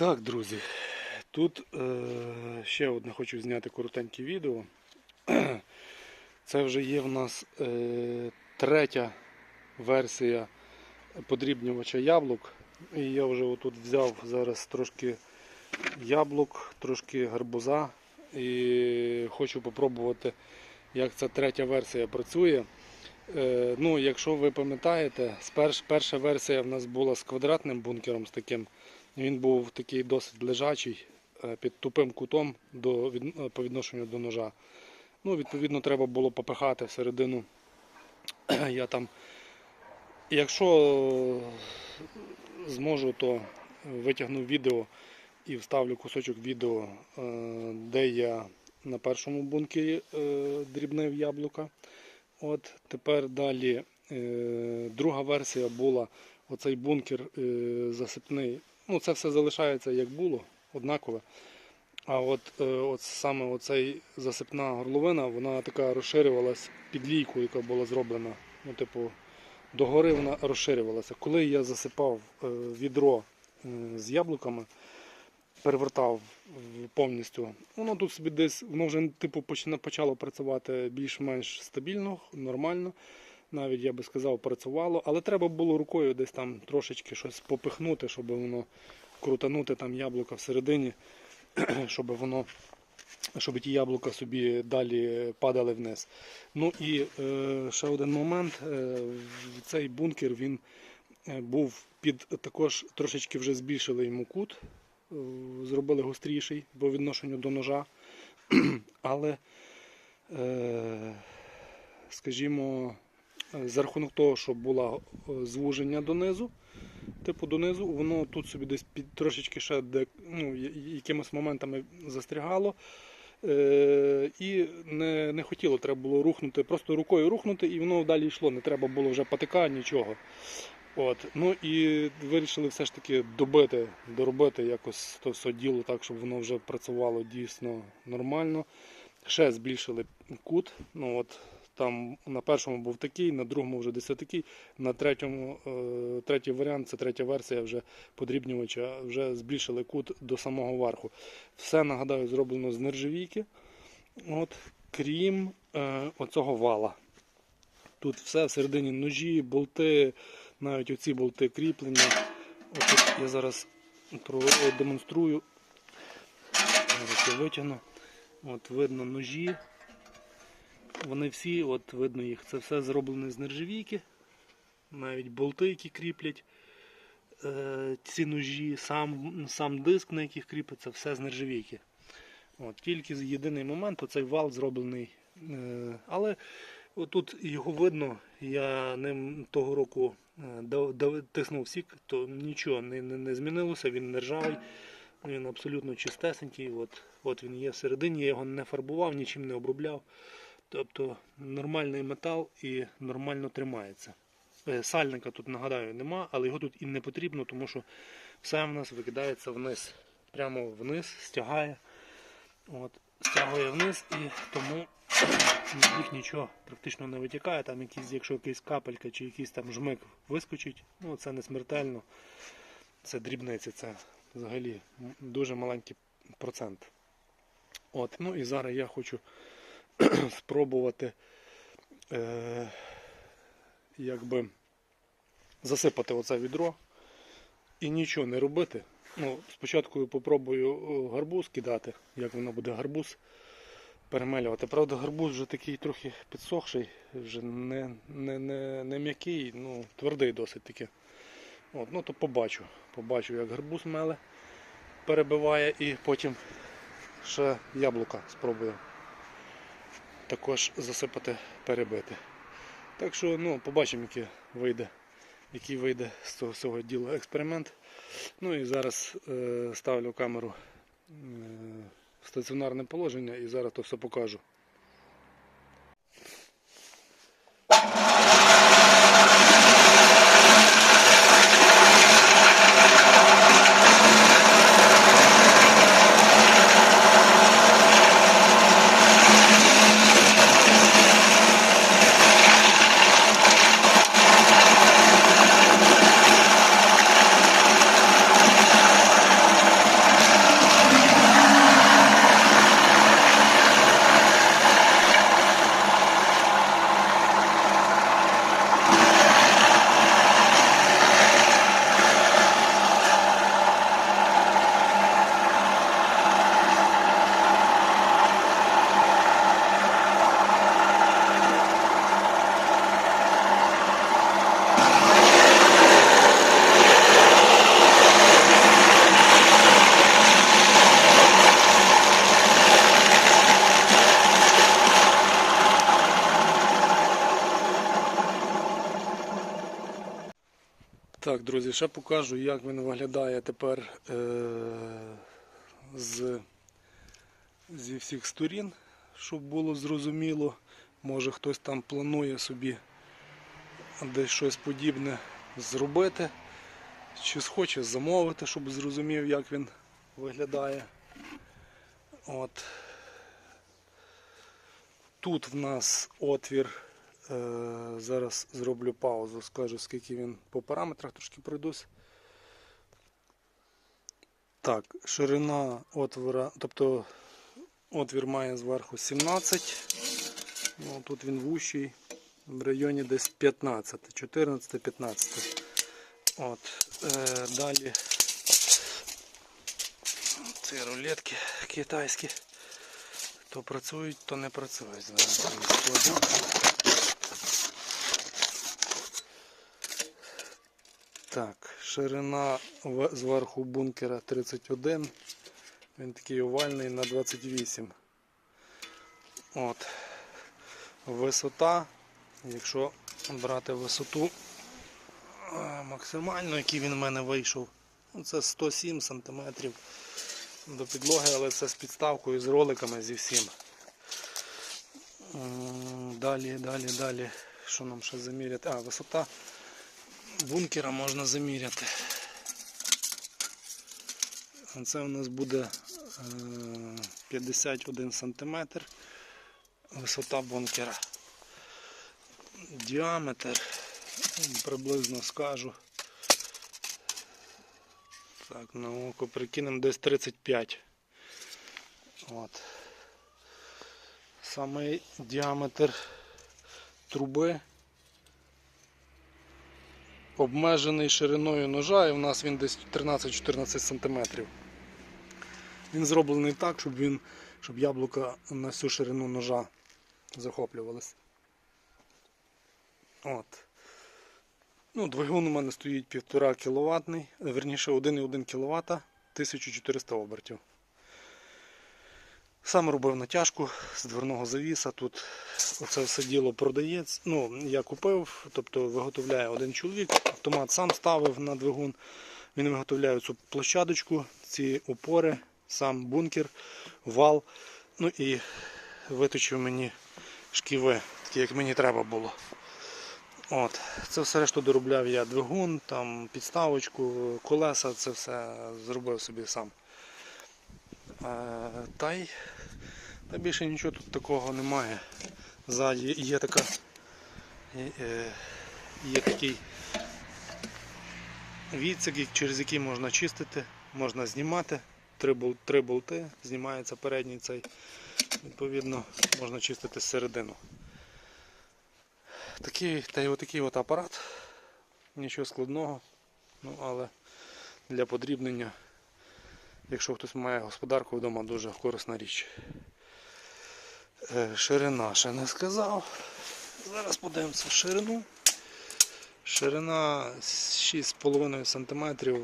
Так, друзі, тут е, ще одне хочу зняти коротеньке відео. Це вже є в нас е, третя версія подрібнювача яблук. І я вже отут взяв зараз трошки яблук, трошки гарбуза і хочу попробувати, як ця третя версія працює. Е, ну, якщо ви пам'ятаєте, сперш, перша версія в нас була з квадратним бункером, з таким. Він був такий досить лежачий, е, під тупим кутом до, від- е, по відношенню до ножа. Ну, відповідно, треба було попихати всередину. Я там, якщо зможу, то витягну відео і вставлю кусочок відео, е, де я на першому бункері е, дрібнив яблука. От тепер далі е, друга версія була оцей бункер е, засипний. Ну, це все залишається як було, однакове. А от, е, от саме оцей засипна горловина, вона така розширювалась під лійку, яка була зроблена. Ну, типу, догори вона розширювалася. Коли я засипав е, відро е, з яблуками, перевертав повністю, воно тут собі десь, воно вже типу почало працювати більш-менш стабільно, нормально. Навіть я би сказав, працювало, але треба було рукою десь там трошечки щось попихнути, щоб воно крутанути там яблука всередині, щоб воно, щоб ті яблука собі далі падали вниз. Ну і е, ще один момент. Е, цей бункер він е, був під також трошечки вже збільшили йому кут, е, зробили гостріший по відношенню до ножа. Але, е, скажімо, за рахунок того, що було е, звуження донизу, типу донизу, воно тут собі десь під трошечки ще де, ну, якимось моментами застрягало. Е, і не, не хотіло, треба було рухнути, просто рукою рухнути, і воно далі йшло. Не треба було вже патика, нічого. От. Ну і вирішили все ж таки добити, доробити якось то все діло так, щоб воно вже працювало дійсно нормально. Ще збільшили кут. Ну, от, там на першому був такий, на другому вже десь такий, на третьому, е, третій варіант, це третя версія вже подрібнювача, вже збільшили кут до самого верху. Все, нагадаю, зроблено з нержавійки, от, крім е, оцього вала. Тут все всередині ножі, болти, навіть оці болти кріплення. От я зараз продемонструю. Зараз я витягну. От видно ножі. Вони всі, от видно їх, це все зроблено з нержавійки. Навіть болти, які кріплять е, ці ножі, сам, сам диск, на яких кріпиться, все з нержавійки. От, тільки єдиний момент, оцей вал зроблений. Е, але отут його видно, я ним того року е, тиснув сік, то нічого не, не, не змінилося, він не ржавий, він абсолютно чистесенький. От, от він є всередині, я його не фарбував, нічим не обробляв. Тобто нормальний метал і нормально тримається. Е, Сальника тут, нагадаю, нема, але його тут і не потрібно, тому що все в нас викидається вниз. Прямо вниз, стягає. От, стягує вниз і тому з них нічого практично не витікає. Там якісь, якщо якась капелька чи якийсь там жмик вискочить, ну це не смертельно. Це дрібниці, це взагалі дуже маленький процент. От, ну і зараз я хочу спробувати е, якби засипати оце відро і нічого не робити. Ну, спочатку попробую гарбуз кидати, як воно буде гарбуз перемелювати. Правда, гарбуз вже такий трохи підсохший, вже не, не, не, не м'який, ну, твердий досить таки. От, ну то побачу. Побачу, як гарбуз меле перебиває і потім ще яблука спробую також засипати, перебити. Так що ну, побачимо, який вийде, який вийде з цього всього діла експеримент. Ну і зараз е, ставлю камеру е, в стаціонарне положення і зараз то все покажу. Друзі, ще покажу, як він виглядає тепер е- з, зі всіх сторін, щоб було зрозуміло. Може хтось там планує собі десь щось подібне зробити, чи схоче замовити, щоб зрозумів, як він виглядає. От. Тут в нас отвір. Е, зараз зроблю паузу, скажу, скільки він по параметрах трошки пройдусь. Так, ширина отвора, тобто отвір має зверху 17. Ну, тут він вущий, в районі десь 15, 14-15. От, е, далі ці рулетки китайські. То працюють, то не працюють. Зараз я їх складу. Так, ширина зверху бункера 31. Він такий овальний на 28. От. Висота, якщо брати висоту е, максимально, який він в мене вийшов, ну, це 107 см до підлоги, але це з підставкою, з роликами, зі всім. Далі, далі, далі. Що нам ще заміряти? А, висота бункера можна заміряти. Це у нас буде е, 51 см висота бункера. Діаметр приблизно скажу. Так, на око прикинемо десь 35. От. Самий діаметр труби обмежений шириною ножа і в нас він десь 13-14 см. Він зроблений так, щоб він, щоб яблука на всю ширину ножа захоплювалися. От. Ну, двигун у мене стоїть 1,5 кВт, верніше 1,1 кВт 1400 обертів. Сам робив натяжку з дверного завіса. Тут оце все діло продається. Ну, я купив, тобто виготовляє один чоловік. Автомат сам ставив на двигун. Він виготовляє цю площадочку, ці опори, сам бункер, вал. Ну і виточив мені шківи, такі як мені треба було. От, Це все решту доробляв я двигун, там, підставочку, колеса, це все зробив собі сам. Е, та й та більше нічого тут такого немає. Ззаді є така є, е, є такий відсік, через який можна чистити, можна знімати. Три, бол- три болти, знімається передній цей. Відповідно, можна чистити зсередину. Такий, та й отакий от апарат. Нічого складного. Ну, але для подрібнення, якщо хтось має господарку вдома, дуже корисна річ. Е, Ширина ще не сказав. Зараз подивимося ширину. Ширина 6,5 см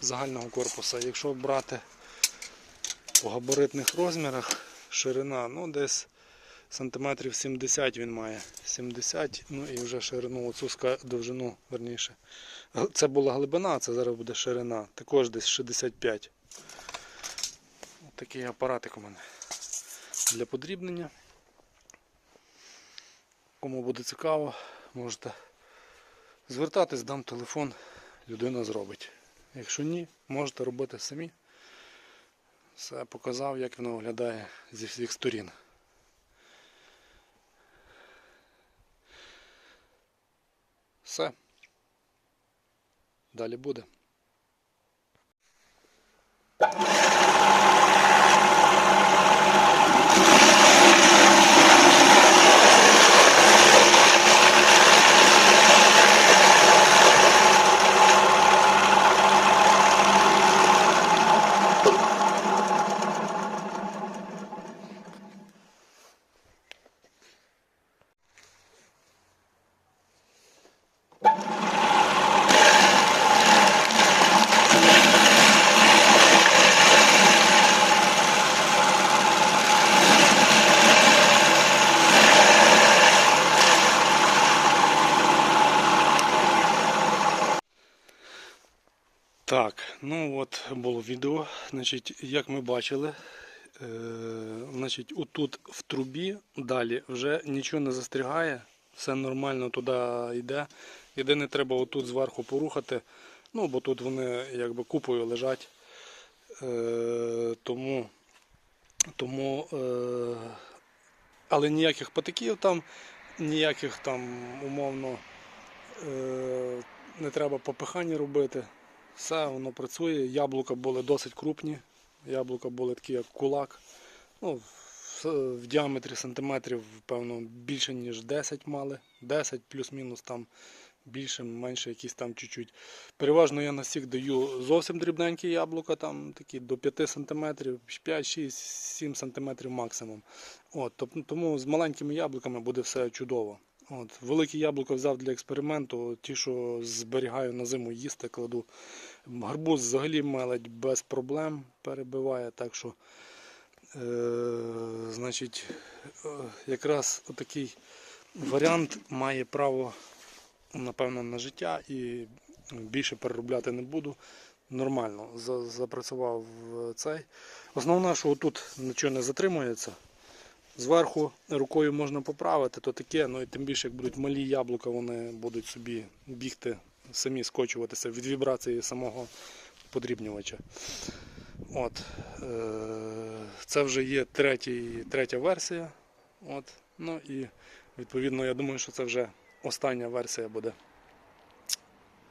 загального корпуса. Якщо брати по габаритних розмірах, ширина ну, десь сантиметрів 70 він має. 70, ну і вже ширину, оцю довжину верніше. Це була глибина, а це зараз буде ширина. Також десь 65. Такий апаратик у мене для подрібнення. Кому буде цікаво, можете звертатись, дам телефон, людина зробить. Якщо ні, можете робити самі. Все показав, як воно виглядає зі всіх сторін. Все. Далі буде. Відео. Значить, як ми бачили, е, значить, отут в трубі далі вже нічого не застрягає, все нормально туди йде. Єдине треба отут зверху порухати, ну бо тут вони якби купою лежать. Е, тому, тому е, але ніяких патиків там, ніяких там умовно е, не треба попихання робити. Все воно працює. Яблука були досить крупні. Яблука були такі, як кулак. Ну, в, діаметрі сантиметрів, певно, більше, ніж 10 мали. 10 плюс-мінус там більше, менше, якісь там чуть-чуть. Переважно я на всіх даю зовсім дрібненькі яблука, там такі до 5 см, 5, 6, 7 см максимум. От, тому з маленькими яблуками буде все чудово. От, великі яблука взяв для експерименту, ті, що зберігаю на зиму їсти, кладу. Гарбуз взагалі мелить без проблем, перебиває, так що е, значить, е, якраз такий варіант має право, напевно, на життя і більше переробляти не буду. Нормально запрацював е, цей. Основне, що тут нічого не затримується. Зверху рукою можна поправити, то таке, ну і тим більше, як будуть малі яблука, вони будуть собі бігти, самі скочуватися від вібрації самого подрібнювача. От, е, це вже є третій, третя версія. От, ну і відповідно, я думаю, що це вже остання версія буде.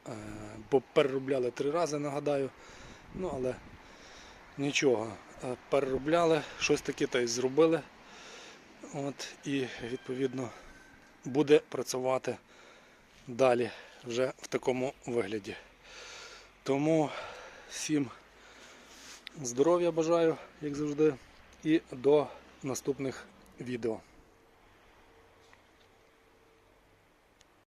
Е, бо переробляли три рази, нагадаю. Ну, але нічого. Е, Переробляли, щось таке та й зробили. От, і відповідно буде працювати далі вже в такому вигляді. Тому всім здоров'я бажаю, як завжди, і до наступних відео.